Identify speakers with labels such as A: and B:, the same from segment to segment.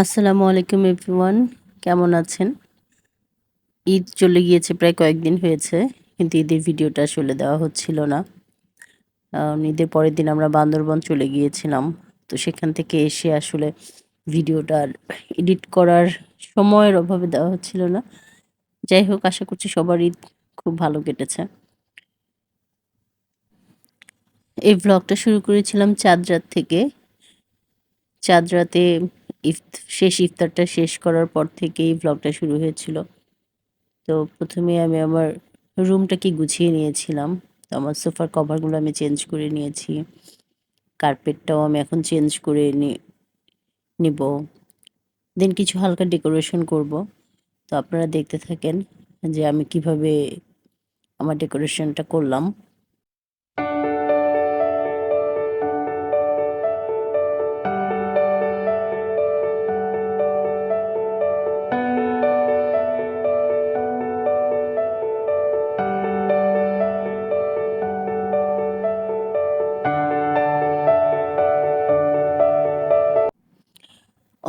A: আসসালামু আলাইকুম এভরিওয়ান, কেমন আছেন? ঈদ চলে গিয়েছে, প্রায় কয়েকদিন হয়েছে, কিন্তু ঈদের ভিডিওটা আসলে দেওয়া হচ্ছিল না। ঈদের পরের দিন আমরা বান্দরবন চলে গিয়েছিলাম, তো সেখান থেকে এসে আসলে ভিডিওটা এডিট করার সময়ের অভাবে দেওয়া হচ্ছিল না। যাই হোক, আশা করছি সবার ঈদ খুব ভালো কেটেছে। এই ভ্লগটা শুরু করেছিলাম চাঁদ রাত থেকে। চাঁদ রাতে ইফ শেষ ইফতারটা শেষ করার পর থেকেই ভ্লগটা শুরু হয়েছিল। তো প্রথমে আমি আমার রুমটাকে গুছিয়ে নিয়েছিলাম, তো আমার সোফার কভারগুলো আমি চেঞ্জ করে নিয়েছি। কার্পেটটাও আমি এখন চেঞ্জ করে নিব। দেন কিছু হালকা ডেকোরেশন করব। তো আপনারা দেখতে থাকেন যে আমি কীভাবে আমার ডেকোরেশনটা করলাম।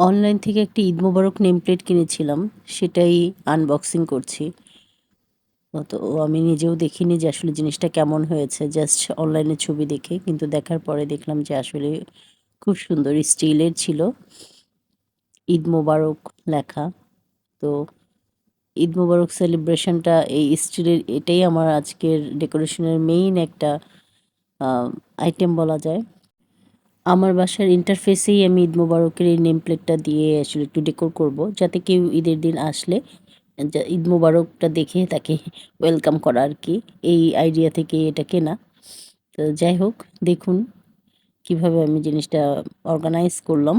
A: অনলাইন থেকে একটি ঈদ মোবারক নেম প্লেট কিনেছিলাম, সেটাই আনবক্সিং করছি। তো আমি নিজেও দেখিনি যে আসলে জিনিসটা কেমন হয়েছে জাস্ট অনলাইনে ছবি দেখে, কিন্তু দেখার পরে দেখলাম যে আসলে খুব সুন্দর স্টিলের ছিল ঈদ মোবারক লেখা। তো ঈদ মোবারক সেলিব্রেশনটা এই স্টিলের এটাই আমার আজকের ডেকোরেশনের মেইন একটা আইটেম বলা যায়। আমার বাসার ইন্টারফেসেই আমি ঈদ মোবারকের এই নেম প্লেটটা দিয়ে আসলে একটু ডেকোর করব, যাতে কেউ ঈদের দিন আসলে ঈদ মোবারকটা দেখে তাকে ওয়েলকাম করা আর কি, এই আইডিয়া থেকে এটা কেনা। তো যাই হোক, দেখুন কীভাবে আমি জিনিসটা অর্গানাইজ করলাম।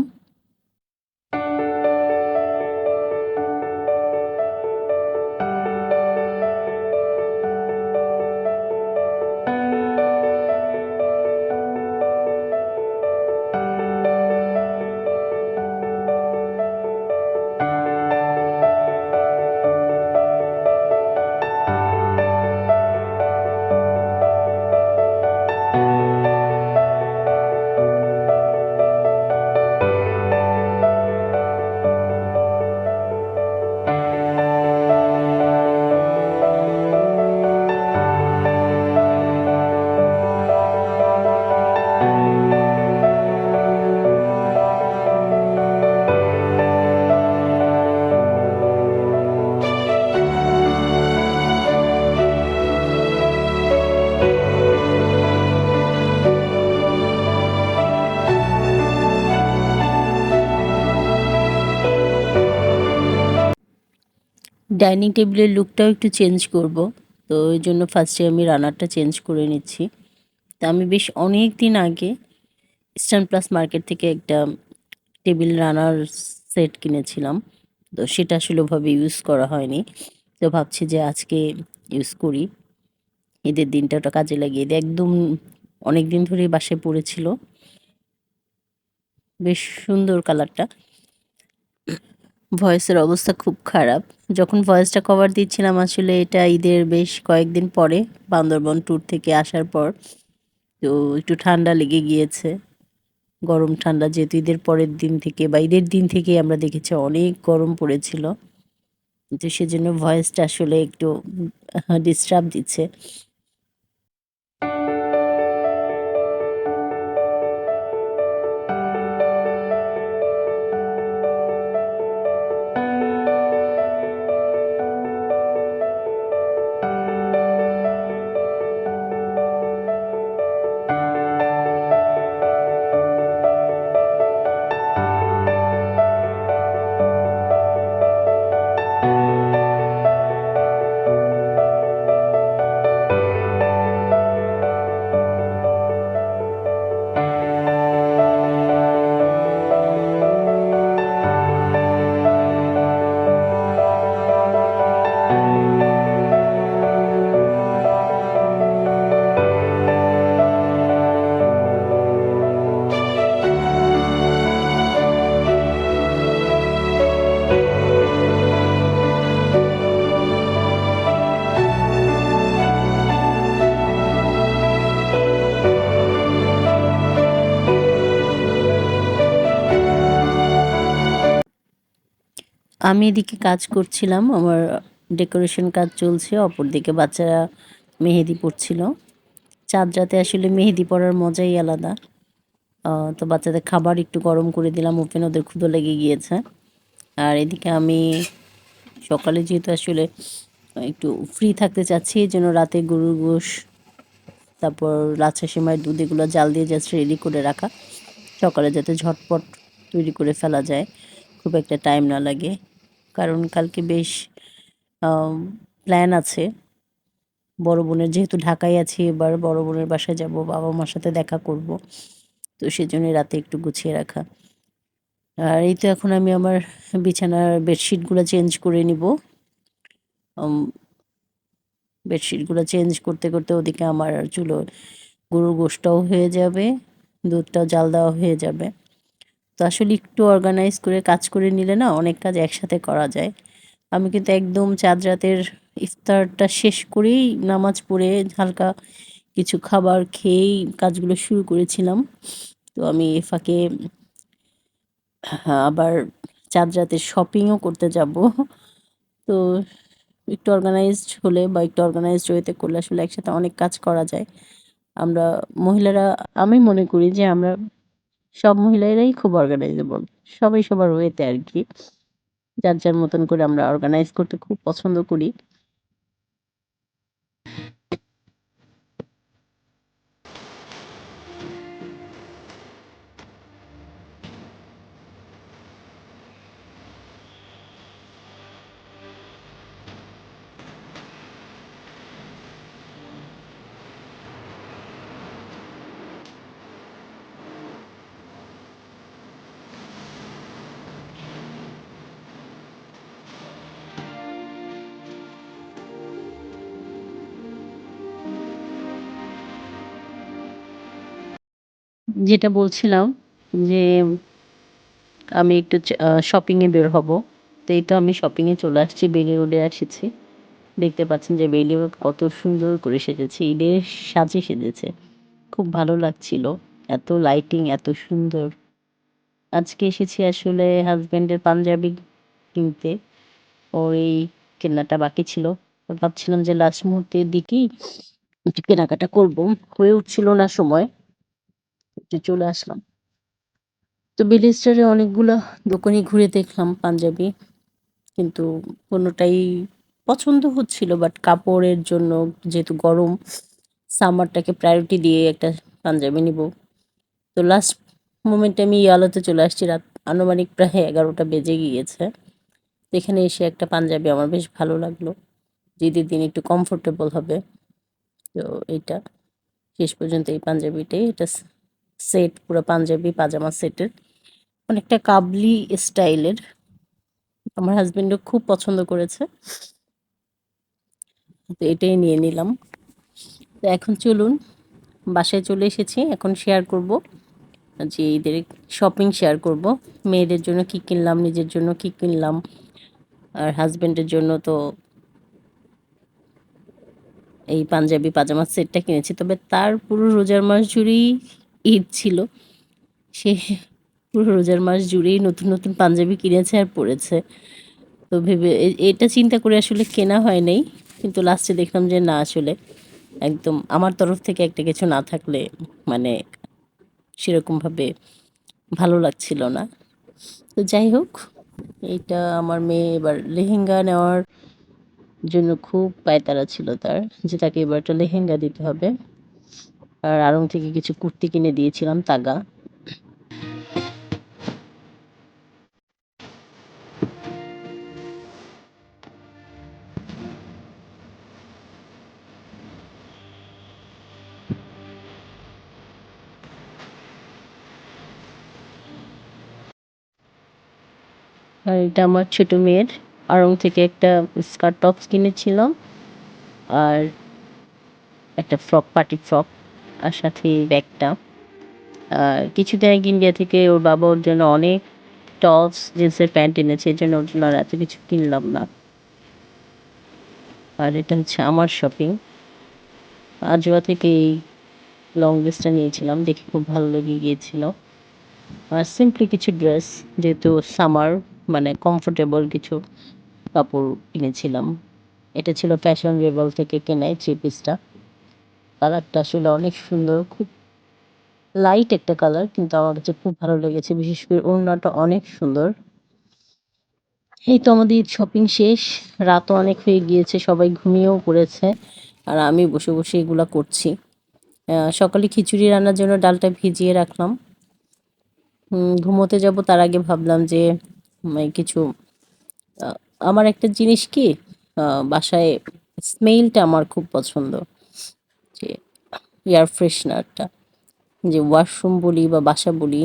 A: ডাইনিং টেবিলের লুকটাও একটু চেঞ্জ করব। তো ওই জন্য ফার্স্টে আমি রানারটা চেঞ্জ করে নিচ্ছি। তা আমি বেশ অনেক দিন আগে ইস্টার্ন প্লাস মার্কেট থেকে একটা টেবিল রানার সেট কিনেছিলাম। তো সেটা আসলে ইউজ করা হয়নি। তো ভাবছি যে আজকে ইউজ করি। ঈদের দিনটা ওটা কাজে লাগিয়ে দিই। একদম অনেক দিন ধরে বাসায় পড়েছিল। বেশ সুন্দর কালারটা ভয়েসের অবস্থা খুব খারাপ। যখন ভয়েসটা কভার দিচ্ছিলাম, আসলে এটা ঈদের বেশ কয়েকদিন পরে বান্দরবন ট্যুর থেকে আসার পর। তো একটু ঠান্ডা লেগে গিয়েছে। গরম ঠান্ডা যেহেতু ঈদের পরের দিন থেকে বা ঈদের দিন থেকে আমরা দেখেছি অনেক গরম পড়েছিল। তো সেজন্য ভয়েসটা আসলে একটু ডিস্টার্ব দিচ্ছে। আমি এদিকে কাজ করছিলাম, আমার ডেকোরেশন কাজ চলছে, অপরদিকে বাচ্চারা মেহেদি পড়ছিল চাঁদ রাতে আসলে মেহেদি পড়ার মজাই আলাদা। তো বাচ্চাদের খাবার একটু গরম করে দিলাম, ওপেন ওদের ক্ষুদো লেগে গিয়েছে। আর এদিকে আমি সকালে যেহেতু আসলে একটু ফ্রি থাকতে চাচ্ছি, এই জন্য রাতে গরুর গোশ, তারপর লাচ্ছা সেমাই দুধ এগুলো জাল দিয়ে জাস্ট রেডি করে রাখা। সকালে যাতে ঝটপট তৈরি করে ফেলা যায়, খুব একটা টাইম না লাগে। কারণ কালকে বেশ প্ল্যান আছে। বড় বোনের, যেহেতু ঢাকায় আছি, এবার বড় বোনের বাসায় যাব, বাবা মার সাথে দেখা করব। তো সেজন্য রাতে একটু গুছিয়ে রাখা। আর এই তো এখন আমি আমার বিছানার বেডশিটগুলো চেঞ্জ করে নিব। বেডশিটগুলো চেঞ্জ করতে করতে ওদিকে আমার চুলো গরুর গোশটাও হয়ে যাবে, দুধটাও জাল দেওয়া হয়ে যাবে। তো আসলে একটু অর্গানাইজ করে কাজ করে নিলে না অনেক কাজ একসাথে করা যায়। আমি কিন্তু একদম চাঁদ রাতের ইফতারটা শেষ করেই নামাজ পড়ে হালকা কিছু খাবার খেয়েই কাজগুলো শুরু করেছিলাম। তো আমি ফাঁকে আবার চাঁদ রাতে শপিংও করতে যাব। তো একটু অর্গানাইজড হলে বা একটু অর্গানাইজড ওয়েতে করলে আসলে একসাথে অনেক কাজ করা যায়। আমরা মহিলারা, আমি মনে করি যে আমরা সব মহিলারাই খুব অর্গানাইজেবল সবাই সবার ওয়েতে আর কি। যার যার মতন করে আমরা অর্গানাইজ করতে খুব পছন্দ করি। যেটা বলছিলাম যে আমি একটু শপিংয়ে বের হব। তো এই তো আমি শপিংয়ে চলে আসছি বেলি রোডে এসেছি। দেখতে পাচ্ছেন যে বেলি রোড কত সুন্দর করে সেজেছে, ঈদের সাজে সেজেছে। খুব ভালো লাগছিল, এত লাইটিং এত সুন্দর। আজকে এসেছি আসলে হাজব্যান্ডের পাঞ্জাবি কিনতে, ওর এই কেনাটা বাকি ছিল। ভাবছিলাম যে লাস্ট মুহূর্তের দিকেই একটু কেনাকাটা করব। হয়ে উঠছিল না সময়। একটু চলে আসলাম। তো বিলিস্টারে অনেকগুলো দোকানই ঘুরে দেখলাম পাঞ্জাবি। কিন্তু কোনোটাই পছন্দ হচ্ছিল বাট কাপড়ের জন্য যেহেতু গরম, সামারটাকে প্রায়োরিটি দিয়ে একটা পাঞ্জাবি নিব। তো লাস্ট মোমেন্টে আমি ইয়ালোতে চলে আসছি, রাত আনুমানিক প্রায় এগারোটা বেজে গিয়েছে। এখানে এসে একটা পাঞ্জাবি আমার বেশ ভালো লাগল। ঈদের দিন একটু কমফোর্টেবল হবে। তো এটা, শেষ পর্যন্ত এই পাঞ্জাবিটাই, এটা সেট, পুরো পাঞ্জাবি, পাজামা সেটের। অনেকটা কাবলি স্টাইলের। আমার হাজবেন্ডও খুব পছন্দ করেছে। তো এটাই নিয়ে নিলাম। তো এখন চলুন, বাসায় চলে এসেছি। এখন শেয়ার করব যে ঈদের শপিং শেয়ার করব। মেয়েদের জন্য কি কিনলাম, নিজের জন্য কি কিনলাম, আর হাজব্যান্ডের জন্য তো এই পাঞ্জাবি পাজামার সেটটা কিনেছি। তবে তার পুরো রোজার মাস জুড়েই ঈদ ছিল। সে পুরো রোজার মাস জুড়েই নতুন নতুন পাঞ্জাবি কিনেছে আর পরেছে। তো ভেবে এটা চিন্তা করে আসলে কেনা হয় নাই। কিন্তু লাস্টে দেখলাম যে না, আসলে একদম আমার তরফ থেকে একটা কিছু না থাকলে মানে সেরকমভাবে ভালো লাগছিল না। তো যাই হোক এইটা আমার মেয়ে এবার লেহেঙ্গা নেওয়ার জন্য খুব পায়তারা ছিল তার, যে তাকে এবার একটা লেহেঙ্গা দিতে হবে। আর আড়ং থেকে কিছু কুর্তি কিনে দিয়েছিলাম তাগা। আর এটা আমার ছোট মেয়ের। আড়ং থেকে একটা স্কার্ট টপস কিনেছিলাম। আর একটা ফ্রক পার্টি ফ্রক। আর সাথে ব্যাগটা। আর কিছুদিন আগে ইন্ডিয়া থেকে ওর বাবা ওর জন্য অনেক টপস, জিন্সের প্যান্ট এনেছে, এর জন্য ওর জন্য আর এত কিছু কিনলাম না। আর এটা হচ্ছে আমার শপিং আজওয়া থেকে এই লং ড্রেসটা নিয়েছিলাম, দেখে খুব ভালো লেগে গিয়েছিল। আর সিম্পলি কিছু ড্রেস যেহেতু সামার মানে কমফোর্টেবল কিছু কাপড় কিনেছিলাম এটা ছিল ফ্যাশন রেবল থেকে কেনা এই থ্রি পিসটা কালারটা আসলে অনেক সুন্দর, খুব লাইট একটা কালার, কিন্তু আমার কাছে খুব ভালো লেগেছে, বিশেষ করে ওড়নাটা অনেক সুন্দর। এই তো আমাদের শপিং শেষ, রাতও অনেক হয়ে গিয়েছে, সবাই ঘুমিয়েও পড়েছে, আর আমি বসে বসে এগুলা করছি। সকালে খিচুড়ি রান্নার জন্য ডালটা ভিজিয়ে রাখলাম। ঘুমোতে যাব তার আগে ভাবলাম যে কিছু আমার একটা জিনিস কি বাসায় স্মেলটা আমার খুব পছন্দ। যে এয়ার ফ্রেশনারটা যে ওয়াশরুম বলি বা বাসা বলি।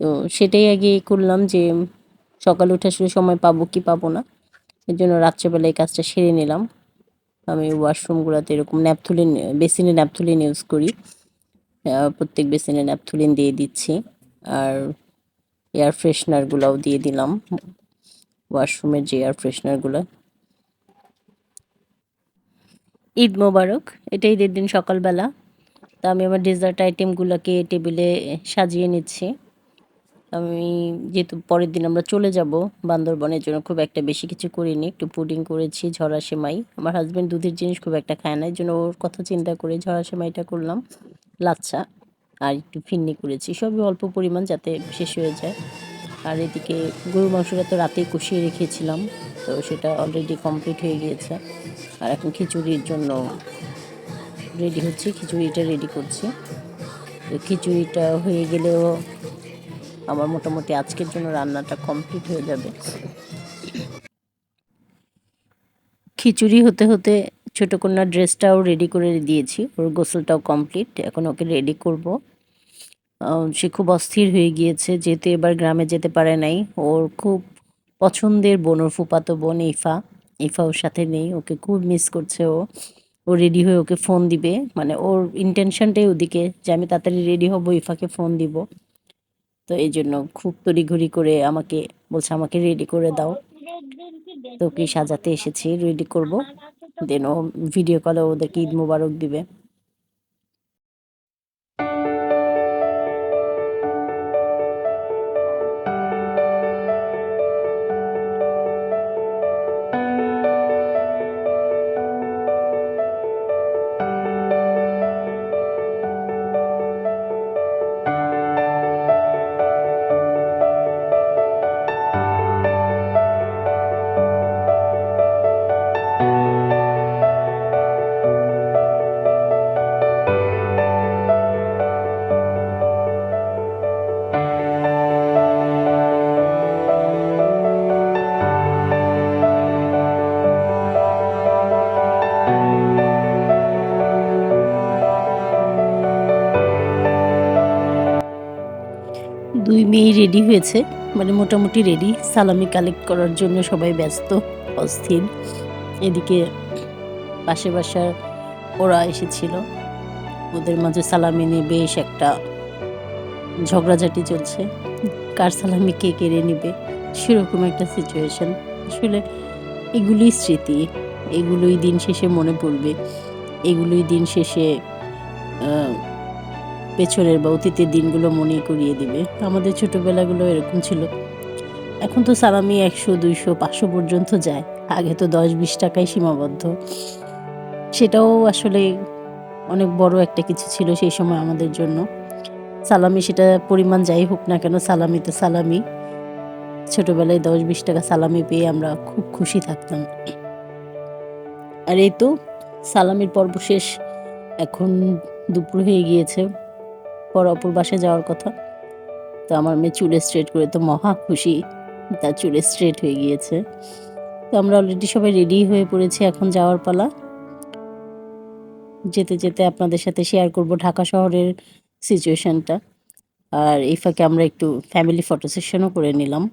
A: তো সেটাই আগে করলাম যে সকালে উঠে আসলে সময় পাবো কি পাবো না এর জন্য রাত্রেবেলা এই কাজটা সেরে নিলাম। আমি ওয়াশরুমগুলোতে এরকম ন্যাপথুলিন বেসিনে ন্যাপথুলিন ইউজ করি। প্রত্যেক বেসিনে ন্যাপথুলিন দিয়ে দিচ্ছি। আর এয়ার ফ্রেশনারগুলোও দিয়ে দিলাম। ওয়াশরুমের যে এয়ার ফ্রেশনারগুলো ঈদ মোবারক এটা ঈদের দিন সকালবেলা। তা আমি আমার ডেজার্ট আইটেমগুলোকে টেবিলে সাজিয়ে নিচ্ছি। আমি যেহেতু পরের দিন আমরা চলে যাব বান্দরবনের জন্য, খুব একটা বেশি কিছু করিনি। একটু পুডিং করেছি, ঝরা সেমাই। আমার হাজব্যান্ড দুধের জিনিস খুব একটা খায় না, এই জন্য ওর কথা চিন্তা করে ঝরা সেমাইটা করলাম। লাচ্ছা আর একটু ফিন্নি করেছি, সবই অল্প পরিমাণ যাতে শেষ হয়ে যায়। আর এদিকে গরু মাংসটা তো রাতেই কষিয়ে রেখেছিলাম। তো সেটা অলরেডি কমপ্লিট হয়ে গিয়েছে। আর এখন খিচুড়ির জন্য রেডি হচ্ছে, খিচুড়িটা রেডি করছি। তো খিচুড়িটা হয়ে গেলেও আমার মোটামুটি আজকের জন্য রান্নাটা কমপ্লিট হয়ে যাবে। খিচুড়ি হতে হতে ছোট কন্যার ড্রেসটাও রেডি করে দিয়েছি, ওর গোসলটাও কমপ্লিট এখন ওকে রেডি করব। সে খুব অস্থির হয়ে গিয়েছে, যেহেতু এবার গ্রামে যেতে পারে নাই। ওর খুব পছন্দের বোন ওর ফুপাতো বোন ইফা ইফা ওর সাথে নেই, ওকে খুব মিস করছে ও। ও রেডি হয়ে ওকে ফোন দিবে মানে ওর ইন্টেনশনটাই ওদিকে যে আমি তাড়াতাড়ি রেডি হব, ইফাকে ফোন দিব। তো এই জন্য খুব তড়িঘড়ি করে আমাকে বলছে, আমাকে রেডি করে দাও। তো ওকে সাজাতে এসেছি রেডি করব। দেন ও ভিডিও কলে ওদেরকে ঈদ মোবারক দিবে। মেয়ে রেডি হয়েছে। মানে মোটামুটি রেডি সালামি কালেক্ট করার জন্য সবাই ব্যস্ত, অস্থির। এদিকে পাশে বাসার ওরা এসেছিল। ওদের মাঝে সালামি নিয়ে বেশ একটা ঝগড়াঝাটি চলছে। কার সালামি কে কেড়ে নেবে? সেরকম একটা সিচুয়েশন আসলে এগুলোই স্মৃতি। এগুলোই দিন শেষে মনে পড়বে। এগুলোই দিন শেষে পেছনের বা অতীতের দিনগুলো মনে করিয়ে দিবে। আমাদের ছোটবেলাগুলো এরকম ছিল। এখন তো সালামি একশো, দুইশো, পাঁচশো পর্যন্ত যায়। আগে তো দশ, বিশ টাকায় সীমাবদ্ধ। সেটাও আসলে অনেক বড় একটা কিছু ছিল সেই সময় আমাদের জন্য। সালামি সেটা পরিমাণ যাই হোক না কেন, সালামি তো সালামি। ছোটবেলায় দশ, বিশ টাকা সালামি পেয়ে আমরা খুব খুশি থাকতাম। আর এই তো, সালামির পর্ব শেষ। এখন দুপুর হয়ে গিয়েছে। পর অপর বাসে যাওয়ার কথা। তো আমার মেয়ে চুলে স্ট্রেট করে, তো মহা খুশি। তার চুলে স্ট্রেট হয়ে গিয়েছে। তো আমরা অলরেডি সবাই রেডি হয়ে পড়েছি এখন যাওয়ার পালা। যেতে যেতে আপনাদের সাথে শেয়ার করব ঢাকা শহরের সিচুয়েশানটা আর এই ফাঁকে আমরা একটু ফ্যামিলি ফটো সেশনও করে নিলাম।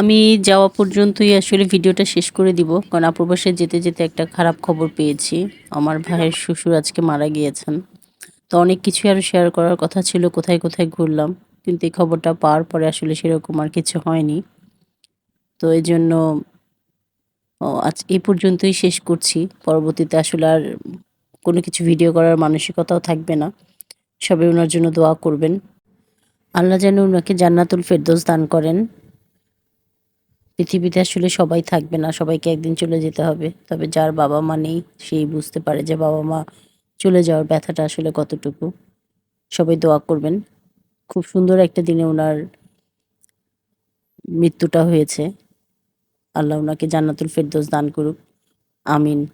A: আমি যাওয়া পর্যন্তই আসলে ভিডিওটা শেষ করে দিব, কারণ আপুর বাসায় যেতে যেতে একটা খারাপ খবর পেয়েছি। আমার ভাইয়ের শ্বশুর আজকে মারা গিয়েছেন। তো অনেক কিছুই আরও শেয়ার করার কথা ছিল, কোথায় কোথায় ঘুরলাম, কিন্তু এই খবরটা পাওয়ার পরে আসলে সেরকম আর কিছু হয়নি। তো এই জন্য আজ এই পর্যন্তই শেষ করছি। পরবর্তীতে আসলে আর কোনো কিছু ভিডিও করার মানসিকতাও থাকবে না। সবাই ওনার জন্য দোয়া করবেন। আল্লাহ যেন ওনাকে জান্নাতুল ফেরদৌস দান করেন। পৃথিবীতে আসলে সবাই থাকবে না, সবাইকে একদিন চলে যেতে হবে। তবে যার বাবা মা নেই, সেই বুঝতে পারে যে বাবা মা চলে যাওয়ার ব্যথাটা আসলে কতটুকু। সবাই দোয়া করবেন। খুব সুন্দর একটা দিনে ওনার মৃত্যুটা হয়েছে। আল্লাহ ওনাকে জান্নাতুল ফেরদোস দান করুক। আমিন।